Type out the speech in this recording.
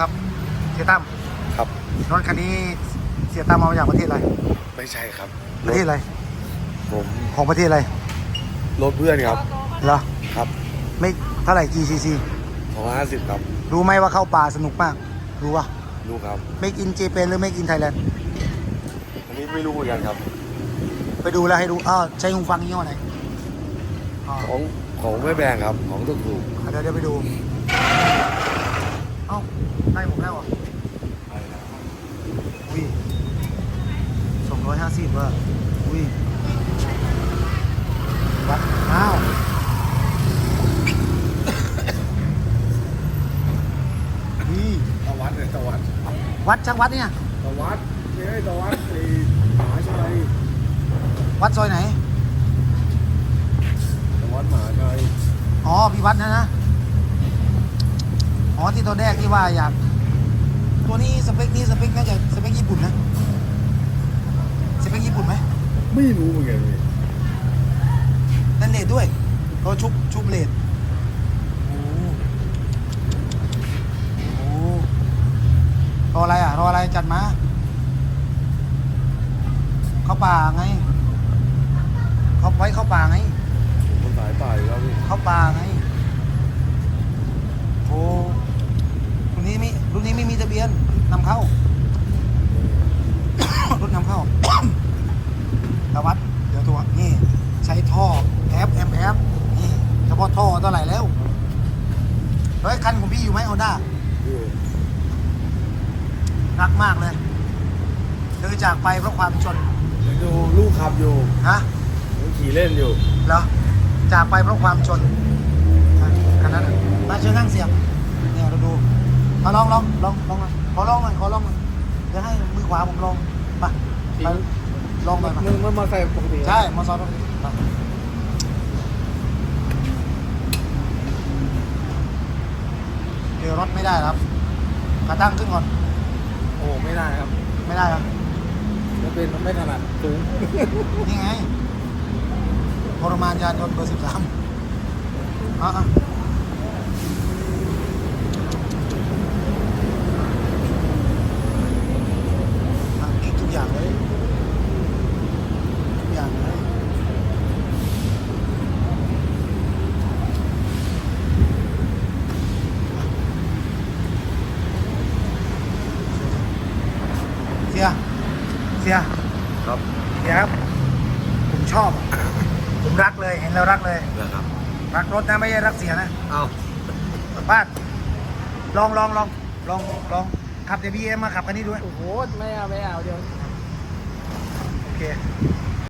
ครับเสียตั้มครับรถคันนี้เสียตั้มเอามาจากประเทศอะไรไม่ใช่ครับประเทศอะไรผมของประเทศอะไรรถเพื่อนครับเหรอครับไม่เท่าไหร่ GCC สองห้าสิบครับรู้ไหมว่าเข้าป่าสนุกมาก รู้ป่ะรู้ครับ Make in Japan หรือ Make in Thailand อันนี้ไม่รู้เหมือนกันครับ ไปดูแล้วให้ดูอ้าวใช้หูฟังยี่ห้อไหนอ๋อของของไม่แพงครับ ของถูกถูก เดี๋ยวเดี๋ยวไปดู เอ้าได้ผมแล้วเหรอะอุ้ยสองร้อย ห้าสิบว่ะอุ้ยวัดอ้าวนี่ตะวัดเนี่ยตะวัดวัดช่างวัดเนี่ยตะวัดเนี่ยตะวัดไอ้หมาชัยวัดซอยไหนตะวัดหมาชัยอ๋อพี่วัดนะนะอ๋อที่ตัวแรกที่ว่าอยากตัวนี้สเปคนี้สเปคน่าจะสเปคญี่ปุ่นนะ สเปคญี่ปุ่นไหม ไม่รู้เหมือนกันเลยนั่นเลดด้วยเขาชุบชุบเลดโอ้โหรออะไรอะ รออะไรจัดมา เข้าป่าไง เขาไว้เข้าป่าไงคนสายป่าอยู่แล้วพี่ เข้าป่าไง โอ้รุ่นนี้มีรุ่นนี้ไม่มีทะเบียนนำเข้า รถนำเข้า ตะวัด เดี๋ยวตัวนี่ ใช้ท่อแอฟแอมแอฟนี่ เฉพาะท่อเท่าไหร่แล้ว เฮ้ย คันของพี่อยู่ไหมเอาด้าอยู่รักมากเลยคือจากไปเพราะความจนยังดูลูกขับอยู่ฮะยังขี่เล่นอยู่เหรอจากไปเพราะความจนอะคันนั้นน่ะมาเชิญนั่งเสียงเนี่ยเราดูมาลองลองลองลองหน่อยขอลองหน่อยขอลองหน่อยเดี๋ยวให้มือขวาผมลองไปไปลองหน่อยมามึงมันมาใส่ปกติใช่มาซ้อนตรงนี้มาเดี๋ยวรถ ไม่ได้ครับขาตั้งขึ้นก่อน โอ้ไม่ได้ครับไม่ได้ครับมันเป็นไม่ถนัดสูงนี่ไงทรมานยานยนต์เบอร์สิบสามอะอะอะกิ๊กทุกอย่างเลย ทุกอย่างเลย เสีย เสียครับเสียครับ ผมชอบอะผมรักเลย เห็นแล้วรักเลย นะครับ รักรถนะไม่ใช่รักเสียนะเอ้าป้าดลองลองลองลองลองขับเดี๋ยวบีเอ็มมาขับคันนี้ด้วยโอ้โหไม่เอาไม่เอาเดี๋ยว โอเค